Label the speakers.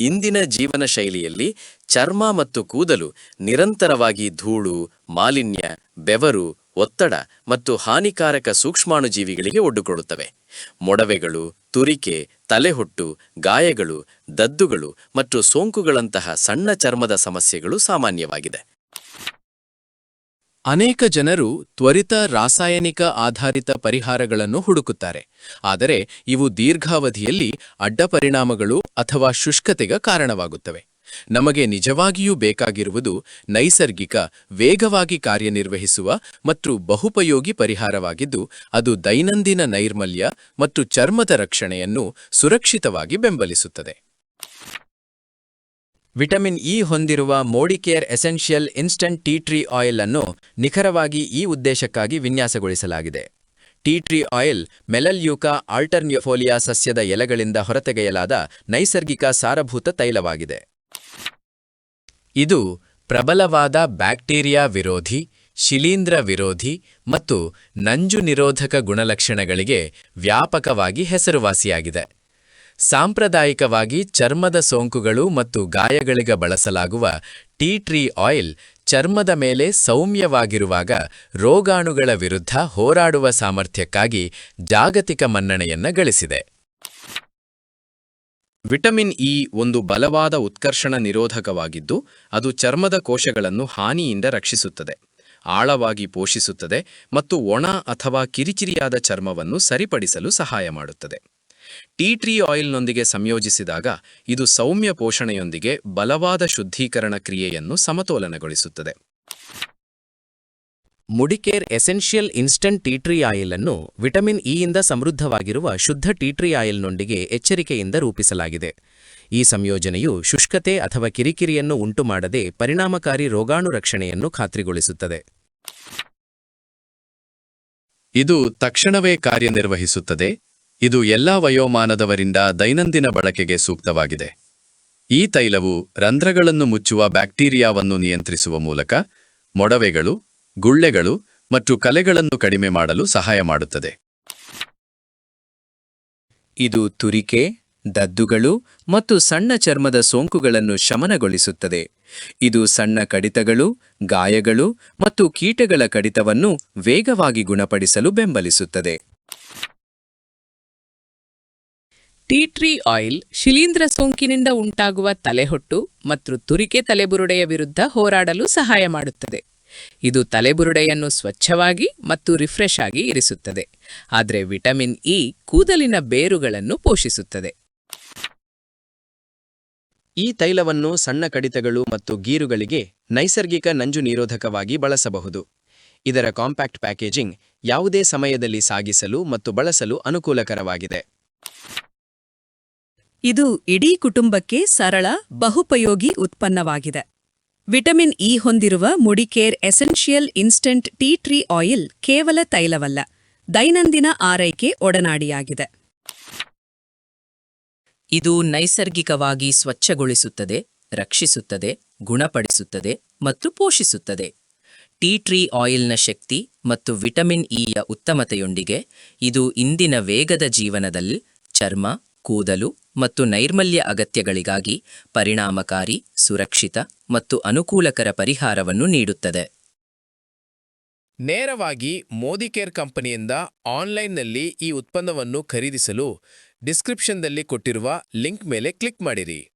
Speaker 1: ಇಂದಿನ ಜೀವನ ಶೈಲಿಯಲ್ಲಿ ಚರ್ಮ ಮತ್ತು ಕೂದಲು ನಿರಂತರವಾಗಿ ಧೂಳು, ಮಾಲಿನ್ಯ, ಬೆವರು, ಒತ್ತಡ ಮತ್ತು ಹಾನಿಕಾರಕ ಸೂಕ್ಷ್ಮಾಣುಜೀವಿಗಳಿಗೆ ಒಡ್ಡುಕೊಡುತ್ತವೆ ಮೊಡವೆಗಳು, ತುರಿಕೆ, ತಲೆಹೊಟ್ಟು, ಗಾಯಗಳು, ದದ್ದುಗಳು ಮತ್ತು ಸೋಂಕುಗಳಂತಹ ಸಣ್ಣ ಚರ್ಮದ ಸಮಸ್ಯೆಗಳು ಸಾಮಾನ್ಯವಾಗಿದೆ.
Speaker 2: ಅನೇಕ ಜನರು ತ್ವರಿತ ರಾಸಾಯನಿಕ ಆಧಾರಿತ ಪರಿಹಾರಗಳನ್ನು ಹುಡುಕುತ್ತಾರೆ. ಆದರೆ ಇವು ದೀರ್ಘಾವಧಿಯಲ್ಲಿ ಅಡ್ಡಪರಿಣಾಮಗಳು ಅಥವಾ ಶುಷ್ಕತೆಗೆ ಕಾರಣವಾಗುತ್ತವೆ. ನಮಗೆ ನಿಜವಾಗಿಯೂ ಬೇಕಾಗಿರುವುದು ನೈಸರ್ಗಿಕ, ವೇಗವಾಗಿ ಕಾರ್ಯನಿರ್ವಹಿಸುವ ಮತ್ತು ಬಹುಪಯೋಗಿ ಪರಿಹಾರವಾಗಿದ್ದು, ಅದು ದೈನಂದಿನ ನೈರ್ಮಲ್ಯ ಮತ್ತು ಚರ್ಮದ ರಕ್ಷಣೆಯನ್ನು ಸುರಕ್ಷಿತವಾಗಿ ಬೆಂಬಲಿಸುತ್ತದೆ.
Speaker 3: ವಿಟಮಿನ್ ಇ ಹೊಂದಿರುವ Modicare essential instant tea tree oil ಅನ್ನು ನಿಖರವಾಗಿ ಈ ಉದ್ದೇಶಕ್ಕಾಗಿ ವಿನ್ಯಾಸಗೊಳಿಸಲಾಗಿದೆ. ಟೀ ಟ್ರೀ ಆಯಿಲ್ ಮೆಲಲ್ಯೂಕಾ ಆಲ್ಟರ್ನ್ಯೋಫೋಲಿಯಾ ಸಸ್ಯದ ಎಲೆಗಳಿಂದ ಹೊರತೆಗೆಯಲಾದ ನೈಸರ್ಗಿಕ ಸಾರಭೂತ ತೈಲವಾಗಿದೆ. ಇದು ಪ್ರಬಲವಾದ ಬ್ಯಾಕ್ಟೀರಿಯಾ ವಿರೋಧಿ, ಶಿಲೀಂಧ್ರ ವಿರೋಧಿ ಮತ್ತು ನಂಜು ನಿರೋಧಕ ಗುಣಲಕ್ಷಣಗಳಿಗೆ ವ್ಯಾಪಕವಾಗಿ ಹೆಸರುವಾಸಿಯಾಗಿದೆ. ಸಾಂಪ್ರದಾಯಿಕವಾಗಿ ಚರ್ಮದ ಸೋಂಕುಗಳು ಮತ್ತು ಗಾಯಗಳಿಗೆ ಬಳಸಲಾಗುವ ಟೀ ಟ್ರೀ ಆಯಿಲ್ ಚರ್ಮದ ಮೇಲೆ ಸೌಮ್ಯವಾಗಿರುವಾಗ ರೋಗಾಣುಗಳ ವಿರುದ್ಧ ಹೋರಾಡುವ ಸಾಮರ್ಥ್ಯಕ್ಕಾಗಿ ಜಾಗತಿಕ ಮನ್ನಣೆಯನ್ನ ಗಳಿಸಿದೆ.
Speaker 1: ವಿಟಮಿನ್ ಇ ಒಂದು ಬಲವಾದ ಉತ್ಕರ್ಷಣ ನಿರೋಧಕವಾಗಿದ್ದು, ಅದು ಚರ್ಮದ ಕೋಶಗಳನ್ನು ಹಾನಿಯಿಂದ ರಕ್ಷಿಸುತ್ತದೆ, ಆಳವಾಗಿ ಪೋಷಿಸುತ್ತದೆ ಮತ್ತು ಒಣ ಅಥವಾ ಕಿರಿಚಿರಿಯಾದ ಚರ್ಮವನ್ನು ಸರಿಪಡಿಸಲು ಸಹಾಯ ಮಾಡುತ್ತದೆ. ಟೀ ಟ್ರೀ ಆಯಿಲ್ನೊಂದಿಗೆ ಸಂಯೋಜಿಸಿದಾಗ ಇದು ಸೌಮ್ಯ ಪೋಷಣೆಯೊಂದಿಗೆ ಬಲವಾದ ಶುದ್ಧೀಕರಣ ಕ್ರಿಯೆಯನ್ನು ಸಮತೋಲನಗೊಳಿಸುತ್ತದೆ.
Speaker 3: Modicare essential instant tea tree oil ಅನ್ನು ವಿಟಮಿನ್ ಇಯಿಂದ ಸಮೃದ್ಧವಾಗಿರುವ ಶುದ್ಧ ಟೀ ಟ್ರೀ ಆಯಿಲ್ನೊಂದಿಗೆ ಎಚ್ಚರಿಕೆಯಿಂದ ರೂಪಿಸಲಾಗಿದೆ. ಈ ಸಂಯೋಜನೆಯು ಶುಷ್ಕತೆ ಅಥವಾ ಕಿರಿಕಿರಿಯನ್ನು ಉಂಟುಮಾಡದೆ ಪರಿಣಾಮಕಾರಿ ರೋಗಾಣು ರಕ್ಷಣೆಯನ್ನು ಖಾತ್ರಿಗೊಳಿಸುತ್ತದೆ.
Speaker 2: ಇದು ತಕ್ಷಣವೇ ಕಾರ್ಯನಿರ್ವಹಿಸುತ್ತದೆ. ಇದು ಎಲ್ಲಾ ವಯೋಮಾನದವರಿಂದ ದೈನಂದಿನ ಬಳಕೆಗೆ ಸೂಕ್ತವಾಗಿದೆ. ಈ ತೈಲವು ರಂಧ್ರಗಳನ್ನು ಮುಚ್ಚುವ ಬ್ಯಾಕ್ಟೀರಿಯಾವನ್ನು ನಿಯಂತ್ರಿಸುವ ಮೂಲಕ ಮೊಡವೆಗಳು, ಗುಳ್ಳೆಗಳು ಮತ್ತು ಕಲೆಗಳನ್ನು ಕಡಿಮೆ ಮಾಡಲು ಸಹಾಯ ಮಾಡುತ್ತದೆ.
Speaker 3: ಇದು ತುರಿಕೆ, ದದ್ದುಗಳು ಮತ್ತು ಸಣ್ಣ ಚರ್ಮದ ಸೋಂಕುಗಳನ್ನು ಶಮನಗೊಳಿಸುತ್ತದೆ. ಇದು ಸಣ್ಣ ಕಡಿತಗಳು, ಗಾಯಗಳು ಮತ್ತು ಕೀಟಗಳ ಕಡಿತವನ್ನು ವೇಗವಾಗಿ ಗುಣಪಡಿಸಲು ಬೆಂಬಲಿಸುತ್ತದೆ.
Speaker 4: ಟೀ ಟ್ರೀ ಆಯಿಲ್ ಶಿಲೀಂಧ್ರ ಸೋಂಕಿನಿಂದ ಉಂಟಾಗುವ ತಲೆಹೊಟ್ಟು ಮತ್ತು ತುರಿಕೆ ತಲೆಬುರುಡೆಯ ವಿರುದ್ಧ ಹೋರಾಡಲು ಸಹಾಯ ಮಾಡುತ್ತದೆ. ಇದು ತಲೆಬುರುಡೆಯನ್ನು ಸ್ವಚ್ಛವಾಗಿ ಮತ್ತು ರಿಫ್ರೆಶ್ ಆಗಿ ಇರಿಸುತ್ತದೆ. ಆದರೆ ವಿಟಮಿನ್ ಇ ಕೂದಲಿನ ಬೇರುಗಳನ್ನು ಪೋಷಿಸುತ್ತದೆ.
Speaker 3: ಈ ತೈಲವನ್ನು ಸಣ್ಣ ಕಡಿತಗಳು ಮತ್ತು ಗೀರುಗಳಿಗೆ ನೈಸರ್ಗಿಕ ನಂಜು ನಿರೋಧಕವಾಗಿ ಬಳಸಬಹುದು. ಇದರ ಕಾಂಪ್ಯಾಕ್ಟ್ ಪ್ಯಾಕೇಜಿಂಗ್ ಯಾವುದೇ ಸಮಯದಲ್ಲಿ ಸಾಗಿಸಲು ಮತ್ತು ಬಳಸಲು ಅನುಕೂಲಕರವಾಗಿದೆ.
Speaker 5: ಇದು ಇಡೀ ಕುಟುಂಬಕ್ಕೆ ಸರಳ, ಬಹುಪಯೋಗಿ ಉತ್ಪನ್ನವಾಗಿದೆ. ವಿಟಮಿನ್ ಇ ಹೊಂದಿರುವ Modicare essential instant tea tree oil ಕೇವಲ ತೈಲವಲ್ಲ, ದೈನಂದಿನ ಆರೈಕೆ ಒಡನಾಡಿಯಾಗಿದೆ.
Speaker 6: ಇದು ನೈಸರ್ಗಿಕವಾಗಿ ಸ್ವಚ್ಛಗೊಳಿಸುತ್ತದೆ, ರಕ್ಷಿಸುತ್ತದೆ, ಗುಣಪಡಿಸುತ್ತದೆ ಮತ್ತು ಪೋಷಿಸುತ್ತದೆ. ಟೀ ಟ್ರೀ ಆಯಿಲ್ನ ಶಕ್ತಿ ಮತ್ತು ವಿಟಮಿನ್ ಇಯ ಉತ್ತಮತೆಯೊಂದಿಗೆ ಇದು ಇಂದಿನ ವೇಗದ ಜೀವನದಲ್ಲಿ ಚರ್ಮ, ಕೂದಲು ಮತ್ತು ನೈರ್ಮಲ್ಯ ಅಗತ್ಯಗಳಿಗಾಗಿ ಪರಿಣಾಮಕಾರಿ, ಸುರಕ್ಷಿತ ಮತ್ತು ಅನುಕೂಲಕರ ಪರಿಹಾರವನ್ನು ನೀಡುತ್ತದೆ.
Speaker 2: ನೇರವಾಗಿ ಮೋದಿ ಕೇರ್ ಕಂಪನಿಯಿಂದ ಆನ್ಲೈನ್ನಲ್ಲಿ ಈ ಉತ್ಪನ್ನವನ್ನು ಖರೀದಿಸಲು ಡಿಸ್ಕ್ರಿಪ್ಷನ್ದಲ್ಲಿ ಕೊಟ್ಟಿರುವ ಲಿಂಕ್ ಮೇಲೆ ಕ್ಲಿಕ್ ಮಾಡಿರಿ.